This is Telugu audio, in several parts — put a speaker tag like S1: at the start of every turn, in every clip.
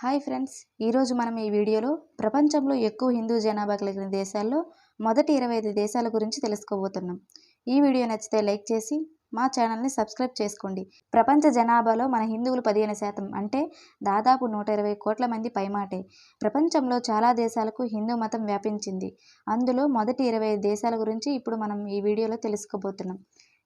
S1: హాయ్ ఫ్రెండ్స్ ఈరోజు మనం ఈ వీడియోలో ప్రపంచంలో ఎక్కువ హిందూ జనాభా కలిగిన దేశాల్లో మొదటి ఇరవై ఐదు దేశాల గురించి తెలుసుకోబోతున్నాం. ఈ వీడియో నచ్చితే లైక్ చేసి మా ఛానల్ని సబ్స్క్రైబ్ చేసుకోండి. ప్రపంచ జనాభాలో మన హిందువులు పదిహేను శాతం అంటే దాదాపు నూట ఇరవై కోట్ల మంది పైమాటే. ప్రపంచంలో చాలా దేశాలకు హిందూ మతం వ్యాపించింది. అందులో మొదటి ఇరవై ఐదు దేశాల గురించి ఇప్పుడు మనం ఈ వీడియోలో తెలుసుకోబోతున్నాం.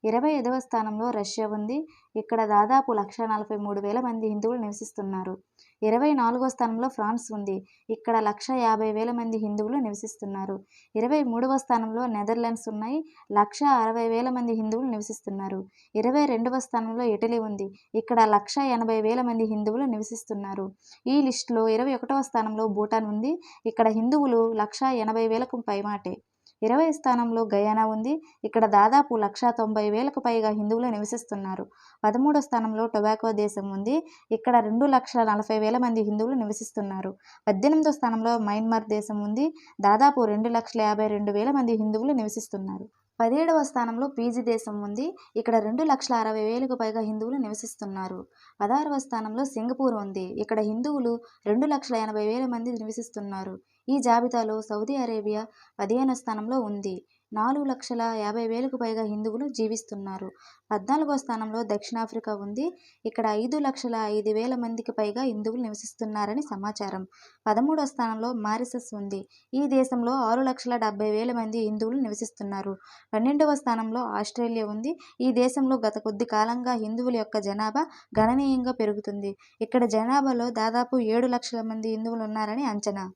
S1: ఇరవై ఐదవ స్థానంలో రష్యా ఉంది. ఇక్కడ దాదాపు లక్ష నలభై మూడు వేల మంది హిందువులు నివసిస్తున్నారు. ఇరవై నాలుగో స్థానంలో ఫ్రాన్స్ ఉంది. ఇక్కడ లక్ష యాభై వేల మంది హిందువులు నివసిస్తున్నారు. ఇరవై మూడవ స్థానంలో నెదర్లాండ్స్ ఉన్నాయి. లక్ష అరవై వేల మంది హిందువులు నివసిస్తున్నారు. ఇరవై రెండవ స్థానంలో ఇటలీ ఉంది. ఇక్కడ లక్ష ఎనభై వేల మంది హిందువులు నివసిస్తున్నారు. ఈ లిస్టులో ఇరవై ఒకటవ స్థానంలో భూటాన్ ఉంది. ఇక్కడ హిందువులు లక్ష ఎనభై వేలకు పైమాటే. ఇరవై స్థానంలో గయానా ఉంది. ఇక్కడ దాదాపు లక్ష తొంభై వేలకు పైగా హిందువులు నివసిస్తున్నారు. పదమూడో స్థానంలో టొబాకో దేశం ఉంది. ఇక్కడ రెండు లక్షల నలభై వేల మంది హిందువులు నివసిస్తున్నారు. పద్దెనిమిదో స్థానంలో మయన్మార్ దేశం ఉంది. దాదాపు రెండు లక్షల యాభై రెండు వేల మంది హిందువులు నివసిస్తున్నారు. పదిహేడవ స్థానంలో పీజీ దేశం ఉంది. ఇక్కడ రెండు లక్షల అరవై వేలకు పైగా హిందువులు నివసిస్తున్నారు. పదహారవ స్థానంలో సింగపూర్ ఉంది. ఇక్కడ హిందువులు రెండు లక్షల ఎనభై వేల మంది నివసిస్తున్నారు. ఈ జాబితాలో సౌదీ అరేబియా పదిహేను స్థానంలో ఉంది. నాలుగు లక్షల యాభై వేలకు పైగా హిందువులు జీవిస్తున్నారు. పద్నాలుగో స్థానంలో దక్షిణాఫ్రికా ఉంది. ఇక్కడ ఐదు లక్షల ఐదు వేల మందికి పైగా హిందువులు నివసిస్తున్నారని సమాచారం. పదమూడో స్థానంలో మారిసస్ ఉంది. ఈ దేశంలో ఆరు లక్షల డెబ్బై వేల మంది హిందువులు నివసిస్తున్నారు. పన్నెండవ స్థానంలో ఆస్ట్రేలియా ఉంది. ఈ దేశంలో గత కొద్ది కాలంగా హిందువుల యొక్క జనాభా గణనీయంగా పెరుగుతుంది. ఇక్కడ జనాభాలో దాదాపు ఏడు లక్షల మంది హిందువులు ఉన్నారని అంచనా.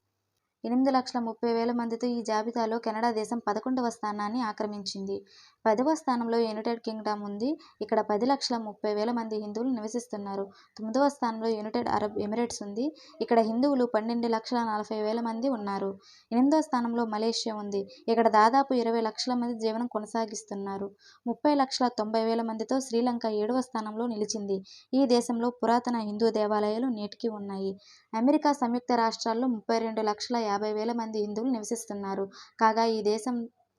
S1: ఎనిమిది లక్షల ముప్పై వేల మందితో ఈ జాబితాలో కెనడా దేశం పదకొండవ స్థానాన్ని ఆక్రమించింది. పదవ స్థానంలో యునైటెడ్ కింగ్డమ్ ఉంది. ఇక్కడ పది లక్షల ముప్పై వేల మంది హిందువులు నివసిస్తున్నారు. తొమ్మిదవ స్థానంలో యునైటెడ్ అరబ్ ఎమిరేట్స్ ఉంది. ఇక్కడ హిందువులు పన్నెండు లక్షల నలభై వేల మంది ఉన్నారు. ఎనిమిదవ స్థానంలో మలేషియా ఉంది. ఇక్కడ దాదాపు ఇరవై లక్షల మంది జీవనం కొనసాగిస్తున్నారు. ముప్పై లక్షల తొంభై వేల మందితో శ్రీలంక ఏడవ స్థానంలో నిలిచింది. ఈ దేశంలో పురాతన హిందూ దేవాలయాలు నేటికి ఉన్నాయి. అమెరికా సంయుక్త రాష్ట్రాల్లో ముప్పై రెండు లక్షల యాభై వేల మంది హిందువులు నివసిస్తున్నారు. కాగా ఈ దేశం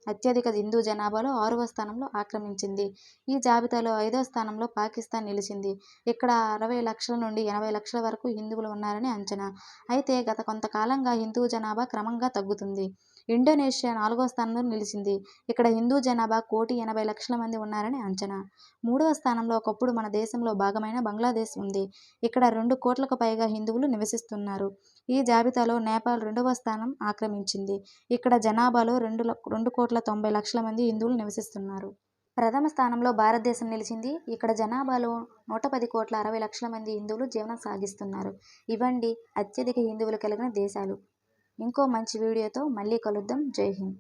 S1: అత్యధిక హిందూ జనాభాలో ఆరవ స్థానంలో ఆక్రమించింది. ఈ జాబితాలో ఐదవ స్థానంలో పాకిస్తాన్ నిలిచింది. ఇక్కడ అరవై లక్షల నుండి ఎనభై లక్షల వరకు హిందువులు ఉన్నారని అంచనా. అయితే గత కొంతకాలంగా హిందూ జనాభా క్రమంగా తగ్గుతుంది. ఇండోనేషియా నాలుగో స్థానంలో నిలిచింది. ఇక్కడ హిందూ జనాభా కోటి ఎనభై లక్షల మంది ఉన్నారని అంచనా. మూడవ స్థానంలో ఒకప్పుడు మన దేశంలో భాగమైన బంగ్లాదేశ్ ఉంది. ఇక్కడ రెండు కోట్లకు పైగా హిందువులు నివసిస్తున్నారు. ఈ జాబితాలో నేపాల్ రెండవ స్థానం ఆక్రమించింది. ఇక్కడ జనాభాలో రెండు రెండు కోట్ల తొంభై లక్షల మంది హిందువులు నివసిస్తున్నారు. ప్రథమ స్థానంలో భారతదేశం నిలిచింది. ఇక్కడ జనాభాలో నూట పది కోట్ల అరవై లక్షల మంది హిందువులు జీవనం సాగిస్తున్నారు. ఇవండి అత్యధిక హిందువులు కలిగిన దేశాలు. ఇంకో మంచి వీడియోతో మళ్ళీ కలుద్దాం. జై హింద్.